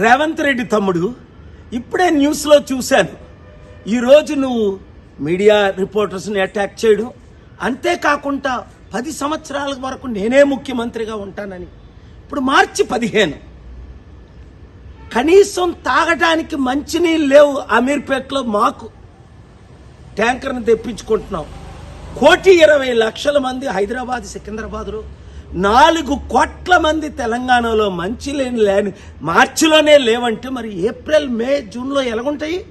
రేవంత్ రెడ్డి తమ్ముడు ఇప్పుడే న్యూస్లో చూశాను. ఈరోజు నువ్వు మీడియా రిపోర్టర్స్ని అటాక్ చేయడం అంతేకాకుండా పది సంవత్సరాల వరకు నేనే ముఖ్యమంత్రిగా ఉంటానని. ఇప్పుడు మార్చి పదిహేను. కనీసం తాగడానికి మంచినీళ్ళు లేవు అమీర్పేటలో మాకు. ట్యాంకర్ని తెప్పించుకుంటున్నాం. కోటి ఇరవై లక్షల మంది హైదరాబాద్ సికింద్రాబాద్లో నాలుగు కోట్ల మంది తెలంగాణలో మంచి లేని లేని మార్చిలోనే లేవంటే మరి ఏప్రిల్ మే జూన్లో ఎలాగుంటాయి?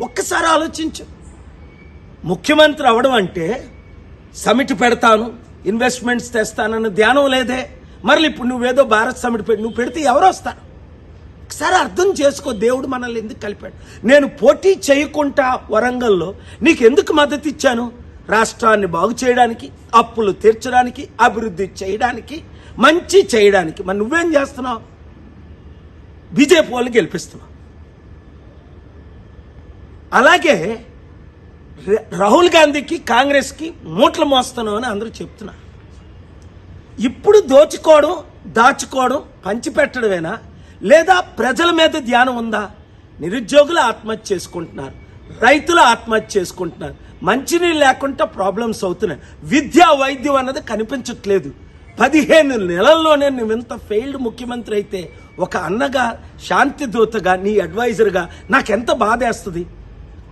ఒక్కసారి ఆలోచించు. ముఖ్యమంత్రి అవడం అంటే సమిట్ పెడతాను ఇన్వెస్ట్మెంట్స్ తెస్తానన్న ధ్యానం లేదే. మరలి ఇప్పుడు నువ్వేదో భారత్ సమిట్ పెట్టి నువ్వు పెడితే ఎవరు వస్తారు. ఒకసారి అర్థం చేసుకో దేవుడు మనల్ని ఎందుకు కలిపాడు? నేను పోటీ చేయకుండా వరంగల్లో నీకు ఎందుకు మద్దతు ఇచ్చాను? రాష్ట్రాన్ని బాగు చేయడానికి అప్పులు తీర్చడానికి అభివృద్ధి చేయడానికి మంచి చేయడానికి. మరి నువ్వేం చేస్తున్నావు? బీజేపీ వాళ్ళు గెలిపిస్తున్నావు. అలాగే రాహుల్ గాంధీకి కాంగ్రెస్కి మూట్లు మోస్తున్నావు అని అందరూ చెప్తున్నారు. ఇప్పుడు దోచుకోవడం దాచుకోవడం పంచిపెట్టడమేనా? లేదా ప్రజల మీద ధ్యానం ఉందా? నిరుద్యోగులు ఆత్మహత్య చేసుకుంటున్నారు. రైతులు ఆత్మహత్య చేసుకుంటున్నారు. మంచినీళ్ళు లేకుండా ప్రాబ్లమ్స్ అవుతున్నాయి. విద్యా వైద్యం అన్నది కనిపించట్లేదు. పదిహేను నెలల్లోనే నువ్వు ఇంత ఫెయిల్డ్ ముఖ్యమంత్రి అయితే ఒక అన్నగా శాంతి దూతగా నీ అడ్వైజర్గా నాకెంత బాధేస్తుంది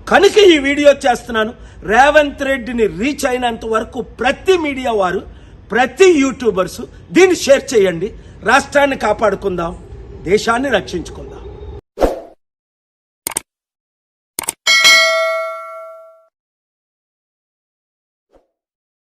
కనుక ఈ వీడియో చేస్తున్నాను. రేవంత్ రెడ్డిని రీచ్ అయినంత వరకు ప్రతి మీడియా వారు ప్రతి యూట్యూబర్సు దీన్ని షేర్ చేయండి. రాష్ట్రాన్ని కాపాడుకుందాం. దేశాన్ని రక్షించుకుందాం.